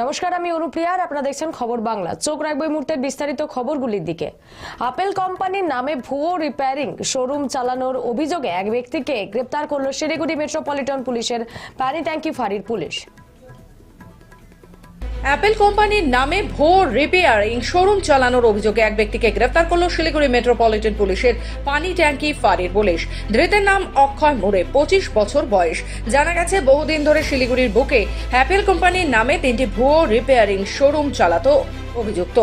নমস্কার, আমি অনুপ্রিয়া আর আপনারা দেখছেন খবর বাংলা। চোখ রাখব এই মুহূর্তের বিস্তারিত খবরগুলির দিকে। আপেল কোম্পানির নামে ভুয়ো রিপেয়ারিং শোরুম চালানোর অভিযোগে এক ব্যক্তিকে গ্রেপ্তার করল শিলিগুড়ি মেট্রোপলিটন পুলিশের পানি ট্যাঙ্কি ফাঁড়ির পুলিশ। অ্যাপেল কোম্পানির নামে ভোর রিপেয়ারিং শোরুম চালানোর অভিযোগে এক ব্যক্তিকে গ্রেফতার করল শিলিগুড়ি মেট্রোপলিটন পুলিশের পানি ট্যাঙ্কি ফাঁড়ির পুলিশ। ধৃতের নাম অক্ষয় মোড়ে, পঁচিশ বছর বয়স। জানা গেছে, বহুদিন ধরে শিলিগুড়ির বুকে অ্যাপেল কোম্পানির নামে তিনটি ভুয়ো রিপেয়ারিং শোরুম চালাতো। অভিযুক্ত,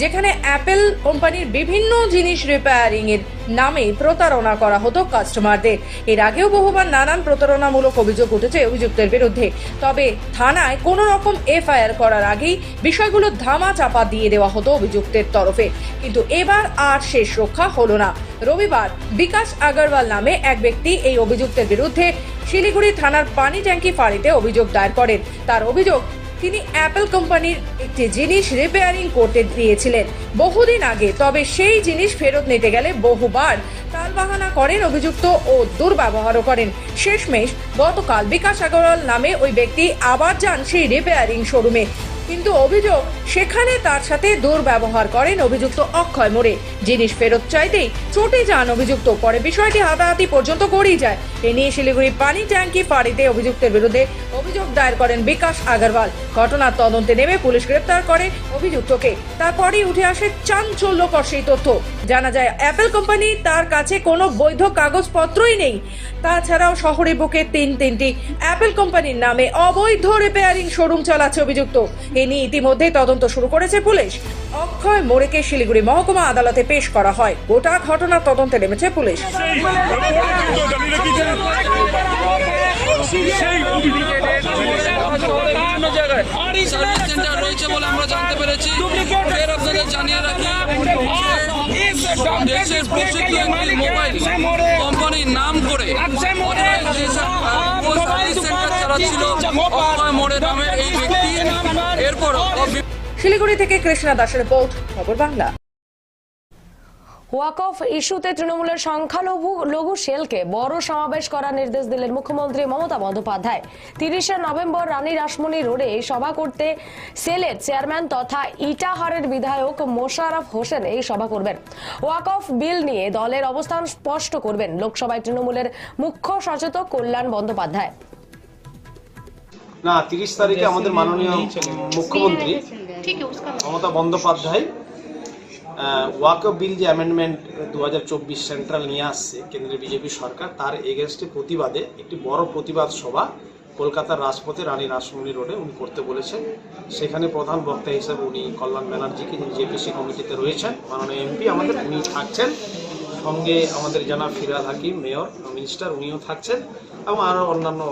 যেখানে অ্যাপেল কোম্পানির বিভিন্ন জিনিস রিপেয়ারিং এর নামে প্রতারণা করা হতো কাস্টমারদের। এর আগেও বহুবার নানান প্রতারণামূলক অভিযোগ উঠেছে অভিযুক্তের বিরুদ্ধে। তবে থানায় কোনো রকম এফআইআর করার আগেই বিষয়গুলো ধামা চাপা দিয়ে দেওয়া হতো অভিযুক্তের তরফে। কিন্তু এবার আর শেষ রক্ষা হলো না। রবিবার বিকাশ আগরওয়াল নামে এক ব্যক্তি এই অভিযুক্তের বিরুদ্ধে শিলিগুড়ি থানার পানি ট্যাঙ্কি ফাঁড়িতে অভিযোগ দায়ের করেন। তার অভিযোগ তিনি অ্যাপল কোম্পানির একটি জিনিস রিপেয়ারিং করতে দিয়েছিলেন। বহুদিন আগে, তবে সেই জিনিস ফেরত নিতে গেলে বহুবার তালবাহানা করেন অভিযুক্ত ও দুর্ব্যবহারও করেন। শেষমেশ গতকাল বিকাশ আগরওয়াল নামে ওই ব্যক্তি আবার যান সেই রিপেয়ারিং শোরুমে কিন্তু অভিযোগ, সেখানে তার সাথে দুর্ব্যবহার করেন অভিযুক্ত অক্ষয় মোড়ে। জিনিস ফেরত চাইতেই চটে যান অভিযুক্ত। পরে বিষয়টি হাতাহাতি পর্যন্ত গড়িয়ে যায়। এ নিয়ে শিলিগুড়ি পানি ট্যাঙ্কি ফাঁড়িতে অভিযুক্তের বিরুদ্ধে অভিযোগ দায়ের করেন বিকাশ আগরওয়াল। ঘটনার তদন্তে নেমে পুলিশ গ্রেপ্তার করে অভিযুক্তকে। তারপরেই উঠে আসে চাঞ্চল্যকর সেই তথ্য। জানা যায়, অ্যাপেল কোম্পানি তার কাছে কোনো বৈধ কাগজপত্রই নেই। তাছাড়াও শহরে বুকে তিন তিনটি অ্যাপেল কোম্পানির নামে অবৈধ রিপেয়ারিং শোরুম চালাচ্ছে অভিযুক্ত। এ নিয়ে ইতিমধ্যেই তদন্ত শুরু করেছে পুলিশ অক্ষয় মোড়েকে শিলিগুড়ি মহকুমা আদালতে পেশ করা হয় গোটা ঘটনার তদন্তে নেমেছে পুলিশ সার্ভিস সেন্টার রয়েছে বলে আমরা জানতে পেরেছি ফের আপনাদের জানিয়ে রাখি দেশের প্রসিদ্ধ একটি মোবাইল কোম্পানির নাম শিলিগুড়ি থেকে কৃষ্ণা দাসের রিপোর্ট খবর বাংলা। ওয়াকফ ইস্যুতে তৃণমূলের সংখ্যালঘু লঘু সেলকে বড় সমাবেশ করার নির্দেশ দিলেন মুখ্যমন্ত্রী মমতা বন্দ্যোপাধ্যায়। তিরিশে নভেম্বর রানী রাসমণি রোডে সভা করতে সেলের চেয়ারম্যান তথা ইটাহারের বিধায়ক মোশাররফ হোসেন এই সভা করবেন। ওয়াকফ বিল নিয়ে দলের অবস্থান স্পষ্ট করবেন লোকসভায় তৃণমূলের মুখ্য সচেতক কল্যাণ বন্দ্যোপাধ্যায়। না তিরিশ তারিখে আমাদের মাননীয় মুখ্যমন্ত্রী মমতা বন্দ্যোপাধ্যায় ওয়াক বিল যে অ্যামেন্ডমেন্ট দু সেন্ট্রাল নিয়ে আসছে কেন্দ্রের বিজেপি সরকার, তার এগেনস্টে প্রতিবাদে একটি বড় প্রতিবাদ সভা কলকাতার রাজপথে রানী রাসমণি রোডে উনি করতে বলেছেন। সেখানে প্রধান বক্তা হিসেবে উনি কল্যাণ ব্যানার্জিকে, যিনি জেপিসি কমিটিতে রয়েছেন, মাননীয় এমপি আমাদের উনি থাকছেন। সঙ্গে আমাদের জানা ফিরাদ হাকিম, মেয়র, মিনিস্টার, উনিও থাকছেন এবং আরও অন্যান্য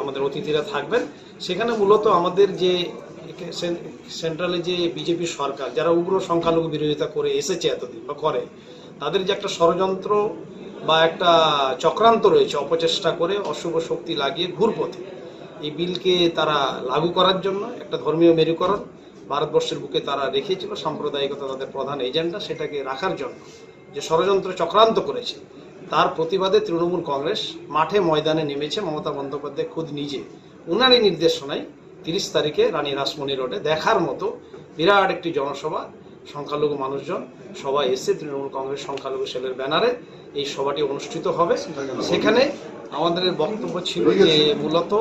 আমাদের অতিথিরা থাকবেন। সেখানে মূলত আমাদের যে সেন্ট্রালে যে বিজেপি সরকার, যারা উগ্র সংখ্যালঘু বিরোধিতা করে এসেছে এতদিন বা করে, তাদের যে একটা ষড়যন্ত্র বা একটা চক্রান্ত রয়েছে অপচেষ্টা করে অশুভ শক্তি লাগিয়ে ঘুরপথে, এই বিলকে তারা লাগু করার জন্য একটা ধর্মীয় মেরুকরণ ভারতবর্ষের বুকে তারা রেখেছিল, সাম্প্রদায়িকতা তাদের প্রধান এজেন্ডা, সেটাকে রাখার জন্য। যে ষড়যন্ত্র চক্রান্ত করেছে, তার প্রতিবাদে তৃণমূল কংগ্রেস মাঠে ময়দানে নেমেছে, মমতা বন্দ্যোপাধ্যায় খুদ নিজে। উনারই নির্দেশনায় তিরিশ তারিখে রানী রাসমণি রোডে দেখার মতো বিরাট একটি জনসভা সংখ্যালঘু মানুষজন সবাই এসে তৃণমূল কংগ্রেস সংখ্যালঘু সেলের ব্যানারে এই সভাটি অনুষ্ঠিত হবে। সেখানে আমাদের বক্তব্য ছিল যে মূলত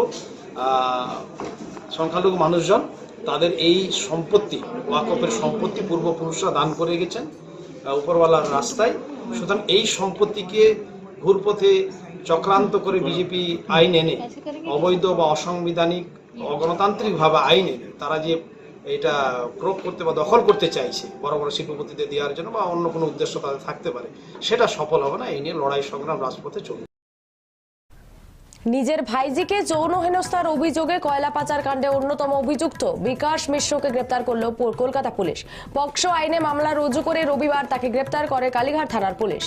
সংখ্যালঘু মানুষজন তাদের এই সম্পত্তি ওয়াকফের সম্পত্তি পূর্বপুরুষরা দান করে গেছেন উপরওয়ালার রাস্তায়। সুতরাং এই সম্পত্তিকে ঘুরপথে চক্রান্ত করে বিজেপি আইন এনে অবৈধ বা অসাংবিধানিক অগণতান্ত্রিকভাবে আইন তারা যে এটা প্রয়োগ করতে বা দখল করতে চাইছে, বড় বড় শিল্পপতিদের দেওয়ার জন্য বা অন্য কোনো উদ্দেশ্য তাদের থাকতে পারে, সেটা সফল হবে না, এই নিয়ে লড়াই সংগ্রাম রাজপথে চলবে। নিজের ভাইজিকে যৌন হেনস্থার অভিযোগে কয়লা পাচার কাণ্ডে অন্যতম অভিযুক্ত বিকাশ মিশ্রকে গ্রেপ্তার করল কলকাতা পুলিশ। পক্সো আইনে মামলা রুজু করে রবিবার তাকে গ্রেপ্তার করে কালীঘাট থানার পুলিশ।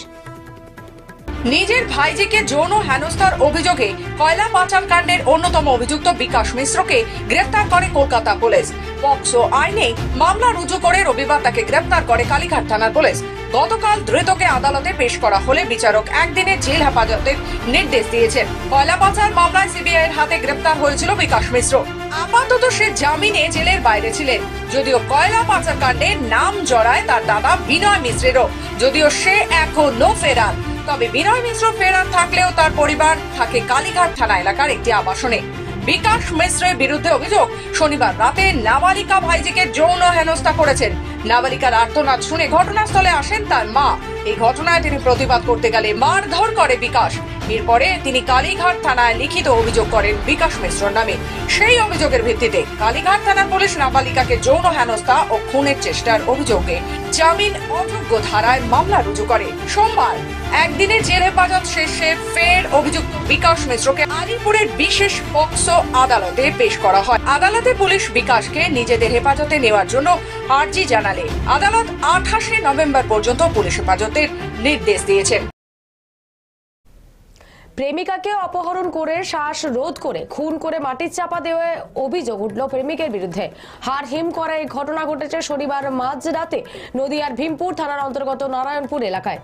নিজের ভাইজিকে যৌন হেনস্থার অভিযোগে কয়লা পাচার কাণ্ডের অন্যতম অভিযুক্ত বিকাশ মিশ্রকে গ্রেফতার করে কলকাতা পুলিশ। পক্সো আইনে মামলা রুজু করে রবিবার তাকে গ্রেফতার করে কালীঘাট থানার পুলিশ। গতকাল ধৃতকে আদালতে পেশ করা হলে বিচারক একদিনে জেল হেফাজতের নির্দেশ দিয়েছেন। কয়লা পাচার মামলায় সিবিআই এর হাতে গ্রেফতার হয়েছিল বিকাশ মিশ্র। আপাতত সে জামিনে জেলের বাইরে ছিলেন। যদিও কয়লা পাচার কাণ্ডে নাম জড়ায় তার দাদা বিনয় মিশ্রেরও। যদিও সে এখনও ফেরার। তবে বিনয় মিশ্র ফেরার থাকলেও তার পরিবার থাকে কালীঘাট থানা এলাকার একটি আবাসনে। বিকাশ মিশ্রের বিরুদ্ধে অভিযোগ, শনিবার রাতে নাবালিকা ভাইজিকে যৌন হেনস্থা করেছেন। নাবালিকার আর্তনাদ শুনে ঘটনাস্থলে আসেন তার মা। এই ঘটনায় তিনি প্রতিবাদ করতে গেলে মারধর করে বিকাশ। এরপরে তিনি কালীঘাট থানায় লিখিত অভিযোগ করেন বিকাশ মিশ্রর নামে। সেই অভিযোগের ভিত্তিতে কালীঘাট থানার পুলিশ নাবালিকাকে যৌন হেনস্থা ও খুনের চেষ্টার অভিযোগে জামিন অযোগ্য ধারায় মামলা রুজু করে। সোমবার একদিনের জেল হেফাজত শেষে ফের অভিযুক্ত বিকাশ মিশ্রকে আলিপুরের বিশেষ পক্সো আদালতে পেশ করা হয়। আদালতে পুলিশ বিকাশকে নিজেদের হেফাজতে নেওয়ার জন্য আর্জি জানালে। আদালত আঠাশে নভেম্বর পর্যন্ত পুলিশ হেফাজতের নির্দেশ দিয়েছেন প্রেমিকাকে অপহরণ করে শ্বাস রোধ করে, খুন করে মাটির চাপা দেওয়ার অভিযোগ উঠল প্রেমিকের বিরুদ্ধে। হার হিম করা এই ঘটনা ঘটেছে শনিবার মাঝরাতে নদিয়ার ভীমপুর থানার অন্তর্গত নারায়ণপুর এলাকায়।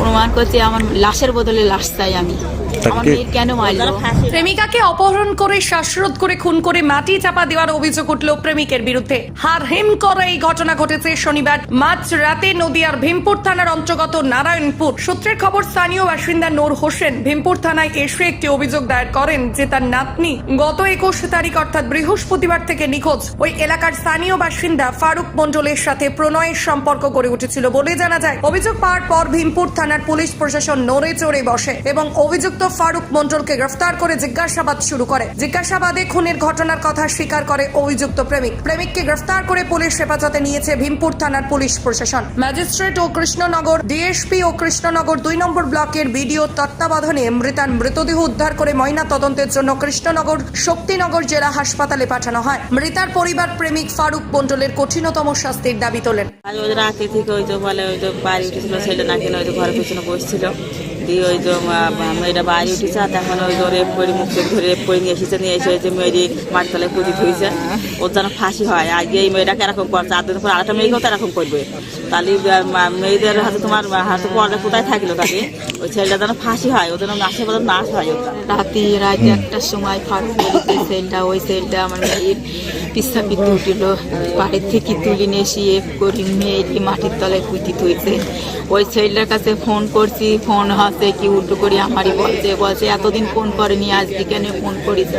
অনুমান করছি আমার লাশের বদলে লাশ চাই আমি। আমার মেয়ের কেন মারলো? প্রেমিকাকে অপহরণ করে শ্বাসরোধ করে খুন করে মাটি চাপা দেওয়ার অভিযোগ উঠল প্রেমিকের বিরুদ্ধে। হার হিম করা এই ঘটনা ঘটেছে শনিবার মাঝ রাতে নদিয়ার ভীমপুর থানার অন্তর্গত নারায়ণপুর। সূত্রের খবর স্থানীয় বাসিন্দা নূর হোসেন ভীমপুর থানায় এসে একটি অভিযোগ দায়ের করেন যে তার নাতনি গত একুশ তারিখ অর্থাৎ বৃহস্পতিবার থেকে নিখোঁজ। ওই এলাকার স্থানীয় বাসিন্দা ফারুক মণ্ডলের সাথে প্রণয়ের সম্পর্ক গড়ে উঠেছিল বলে জানা যায়। অভিযোগ পাওয়ার পর ভীমপুর থানার পুলিশ প্রশাসন নড়ে চড়ে বসে এবং অভিযুক্ত ফারুক মণ্ডলকে গ্রেফতার করে জিজ্ঞাসাবাদ শুরু করে। জিজ্ঞাসাবাদে খুনের ঘটনার কথা স্বীকার করে অভিযুক্ত প্রেমিক। প্রেমিককে গ্রেফতার করে পুলিশ হেফাজতে নিয়েছে ভীমপুর থানার পুলিশ প্রশাসন। ম্যাজিস্ট্রেট ও কৃষ্ণনগর, ডিএসপি ও কৃষ্ণনগর দুই নম্বর ব্লকের বিডিও তত্ত্বাবধানে মৃতার মৃতদেহ উদ্ধার করে ময়না তদন্তের জন্য কৃষ্ণনগর, শক্তিনগর জেলা হাসপাতালে পাঠানো হয়। মৃতার পরিবার প্রেমিক ফারুক মণ্ডলের কঠিনতম শাস্তির দাবি তোলেন। ওই রাতে থেকে ওই তো বলে ওই তো বাড়ি উঠেছিল ছেলে না কিনে ওই обеденного стиля. দিয়ে ওই মা- মেয়েটা বাড়ি উঠেছে আর তখন ওই তো রেপ করে মুখ ধরে রেপ করে নিয়ে এসেছে নিয়ে এসে যে মেয়েরি মাটির তলায় পুঁজি ধুইছে ওর যেন ফাঁসি হয়। আজকে এই মেয়েটাকে এরকম করছে আর দিন পর আরেকটা মেয়েকেও তো এরকম করবে। তাহলে মেয়েদের হাতে তোমার হাতে পর্দা কোথায় থাকল তাকে ওই ছেলেটা যেন ফাঁসি হয় ওদের নাশের পর্যন্ত নাশ হয় ওটা রাতে রাতে একটার সময় বলিতে সেলটা ওই সেলটা আমার মেয়ের পিসা পিতে উঠিল। বাড়ির থেকে তুলি নিয়ে এসে এ করি মেয়েটি মাটির তলায় পুঁতি থইছে ওই ছেলেটার কাছে ফোন করছি ফোন হাতে কি উল্টো করি আমারই বলছে বলছে এতদিন ফোন করেনি আজকে কেন ফোন করিস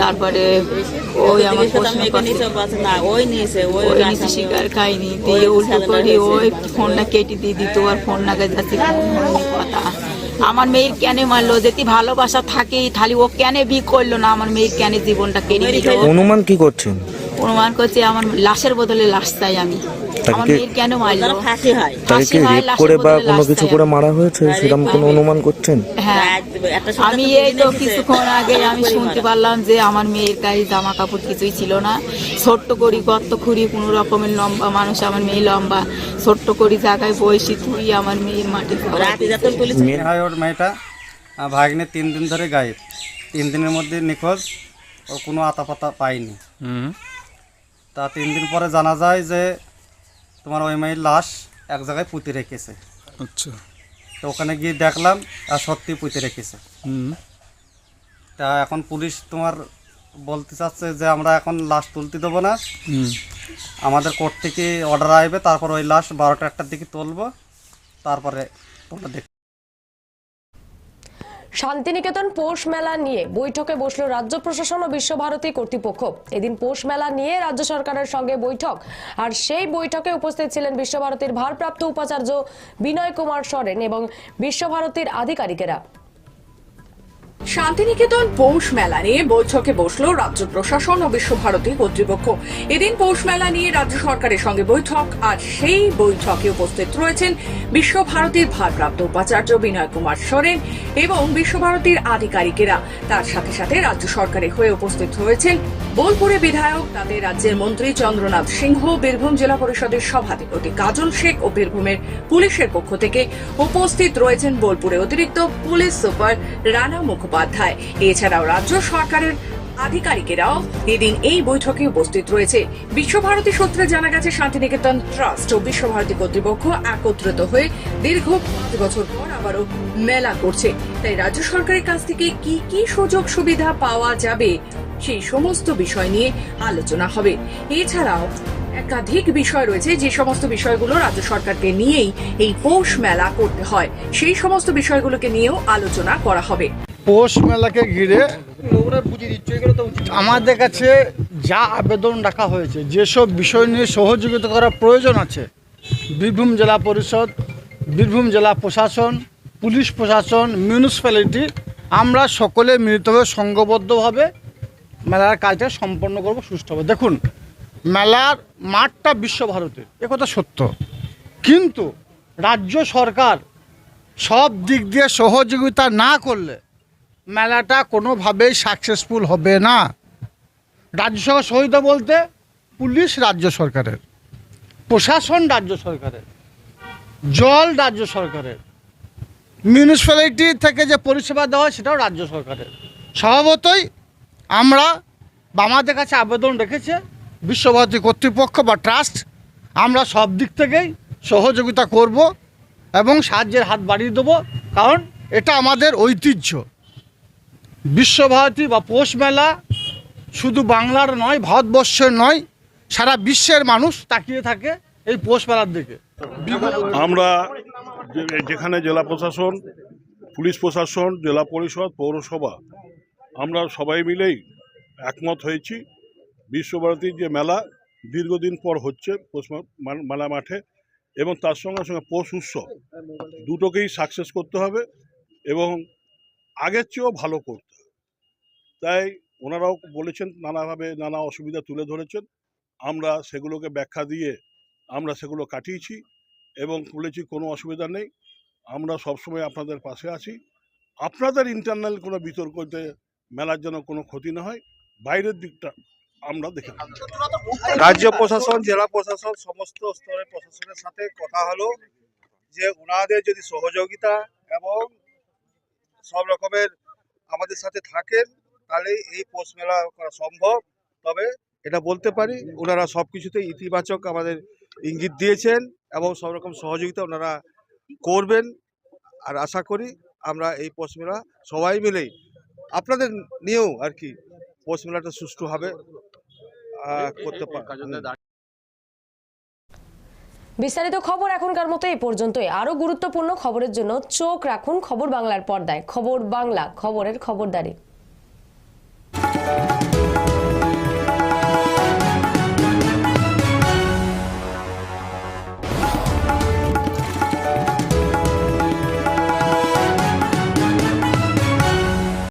তারপরে ওই আমার প্রশ্ন ওই নিয়েছে ওই নিচে শিকার খাইনি দিয়ে উল্টো করে। ওই ফোনটা কেটে দিয়ে দিত আর ফোন না যাচ্ছে হয়নি কথা। আমার মেয়ের কেন মারলো যদি ভালোবাসা থাকে তাহলে ও কেন বি করল না আমার মেয়ের কেন জীবনটা কেড়ে অনুমান কি করছেন? অনুমান করছে আমার লাশের বদলে লাশ চাই আমি। আমার মেয়ের কেন মারলো? ফাঁসি হয়। তাকে ফাঁসি কি রেপ করে বা কোনো কিছু করে আমি। মারা হয়েছে সেরকম কোনো অনুমান করছেন? হ্যাঁ। আমি এই তো কিছুক্ষণ আগে আমি শুনতে পারলাম যে আমার মেয়ের গায়ে জামা কাপড় কিছুই ছিল না। ছোট্ট করি গর্ত খুঁড়ি কোনো রকমের লম্বা মানুষ আমার মেয়ে লম্বা ছোট্ট করি জায়গায় বয়সী তুই আমার মেয়ের মাটি মেয়ে হয় ওর মেয়েটা ভাগ্নে তিন দিন ধরে গায়েব। তিন দিনের মধ্যে নিখোঁজ ও কোনো আতা পাতা পায়নি তা তিন দিন পরে জানা যায় যে তোমার ওই মেয়ের লাশ এক জায়গায় পুঁতে রেখেছে। আচ্ছা। তো ওখানে গিয়ে দেখলাম আর সত্যি পুঁতে রেখেছে। তা এখন পুলিশ তোমার বলতে চাচ্ছে যে আমরা এখন লাশ তুলতে দেবো না। আমাদের কোর্ট থেকে অর্ডার আসবে তারপর ওই লাশ বারোটা একটার দিকে তুলবো তারপরে তোমরা দেখ শান্তিনিকেতন পৌষ মেলা নিয়ে বৈঠকে বসল রাজ্য প্রশাসন ও বিশ্বভারতী কর্তৃপক্ষ। এদিন পৌষ মেলা নিয়ে রাজ্য সরকারের সঙ্গে বৈঠক। আর সেই বৈঠকে উপস্থিত ছিলেন বিশ্বভারতীর ভারপ্রাপ্ত উপাচার্য বিনয় কুমার সরেন এবং বিশ্বভারতীর আধিকারিকেরা। শান্তিনিকেতন পৌষ মেলা নিয়ে বৈঠকে বসল রাজ্য প্রশাসন ও বিশ্বভারতী কর্তৃপক্ষ। এদিন পৌষ মেলা নিয়ে রাজ্য সরকারের সঙ্গে বৈঠক, আর সেই বৈঠকে উপস্থিত রয়েছেন বিশ্বভারতীর ভারপ্রাপ্ত উপাচার্য বিনয় কুমার সোরেন এবং বিশ্বভারতীর আধিকারিকেরা। তার সাথে সাথে রাজ্য সরকারের হয়ে উপস্থিত হয়েছেন বোলপুরে বিধায়ক তাদের রাজ্যের মন্ত্রী চন্দ্রনাথ সিংহ, বীরভূম জেলা পরিষদের সভাধিপতি কাজল শেখ ও বীরভূমের পুলিশের পক্ষ থেকে উপস্থিত রয়েছেন বোলপুরে অতিরিক্ত পুলিশ সুপার রানা মুখোপাধ্যায়। এছাড়াও রাজ্য সরকারের আধিকারিকেরাও এদিন এই বৈঠকে উপস্থিত রয়েছে। বিশ্বভারতী সূত্রে জানা গেছে, শান্তিনিকেতন ট্রাস্ট ও বিশ্বভারতী কর্তৃপক্ষ একত্রিত হয়ে দীর্ঘ পাঁচ বছর পর আবারও মেলা করছে। তাই রাজ্য সরকারের কাছ থেকে কি কি সুযোগ সুবিধা পাওয়া যাবে, সেই সমস্ত বিষয় নিয়ে আলোচনা হবে। এছাড়াও একাধিক বিষয় রয়েছে, যে সমস্ত বিষয়গুলো রাজ্য সরকারকে নিয়েই এই পৌষ মেলা করতে হয়, সেই সমস্ত বিষয়গুলোকে নিয়েও আলোচনা করা হবে। পৌষ মেলাকে ঘিরে আমাদের কাছে যা আবেদন রাখা হয়েছে, যেসব বিষয় নিয়ে সহযোগিতা করার প্রয়োজন আছে, বীরভূম জেলা পরিষদ, বীরভূম জেলা প্রশাসন, পুলিশ প্রশাসন মিউনিসিপ্যালিটি আমরা সকলে মিলিতভাবে সংঘবদ্ধভাবে মেলার কাজটা সম্পন্ন করব সুষ্ঠুভাবে দেখুন, মেলার মাঠটা বিশ্বভারতীর একথা সত্য। কিন্তু রাজ্য সরকার সব দিক দিয়ে সহযোগিতা না করলে মেলাটা কোনোভাবেই সাকসেসফুল হবে না। রাজ্য সরকার সহযোগিতা বলতে পুলিশ রাজ্য সরকারের, প্রশাসন রাজ্য সরকারের, জল রাজ্য সরকারের মিউনিসিপ্যালিটি থেকে যে পরিষেবা দেওয়া হয় সেটাও রাজ্য সরকারের। স্বভাবতই আমরা বা আমাদের কাছে আবেদন রেখেছে, বিশ্বভারতী কর্তৃপক্ষ বা ট্রাস্ট, আমরা সব দিক থেকেই সহযোগিতা করব এবং সাহায্যের হাত বাড়িয়ে দেবো, কারণ এটা আমাদের ঐতিহ্য। বিশ্বভারতী বা পৌষ মেলা শুধু বাংলার নয়, ভারতবর্ষের নয়, সারা বিশ্বের মানুষ তাকিয়ে থাকে এই পৌষ মেলার দিকে। আমরা যেখানে জেলা প্রশাসন, পুলিশ প্রশাসন, জেলা পরিষদ, পৌরসভা, আমরা সবাই মিলেই একমত হয়েছি বিশ্বভারতীর যে মেলা দীর্ঘদিন পর হচ্ছে পৌষ মেলা মাঠে এবং তার সঙ্গে সঙ্গে পৌষ উৎসব। দুটোকেই সাকসেস করতে হবে এবং আগের চেয়েও ভালো করতে তাই ওনারাও বলেছেন নানাভাবে নানা অসুবিধা তুলে ধরেছেন। আমরা সেগুলোকে ব্যাখ্যা দিয়ে আমরা সেগুলো কাটিয়েছি এবং বলেছি কোনো অসুবিধা নেই। আমরা সবসময় আপনাদের পাশে আছি। আপনাদের ইন্টারনাল কোনো বিতর্কতে মেলার জন্য কোনো ক্ষতি না হয়, বাইরের দিকটা আমরা দেখে রাজ্য প্রশাসন, জেলা প্রশাসন, সমস্ত স্তরের প্রশাসনের সাথে কথা হলো যে ওনাদের যদি সহযোগিতা এবং সব রকমের আমাদের সাথে থাকেন তাহলে এই পৌষ মেলা করা সম্ভব। তবে এটা বলতে পারি ওনারা সব কিছুতে ইতিবাচক আমাদের ইঙ্গিত দিয়েছেন এবং সব রকম সহযোগিতা ওনারা করবেন। আর আশা করি আমরা এই পৌষ মেলা সবাই মিলেই আপনাদের নিয়েও আর কি পৌষ মেলাটা আহ, করতে পারে বিস্তারিত খবর এখনকার মতো এই পর্যন্তই। আরও গুরুত্বপূর্ণ খবরের জন্য চোখ রাখুন খবর বাংলার পর্দায়। খবর বাংলা খবরের খবরদারি। Thank you.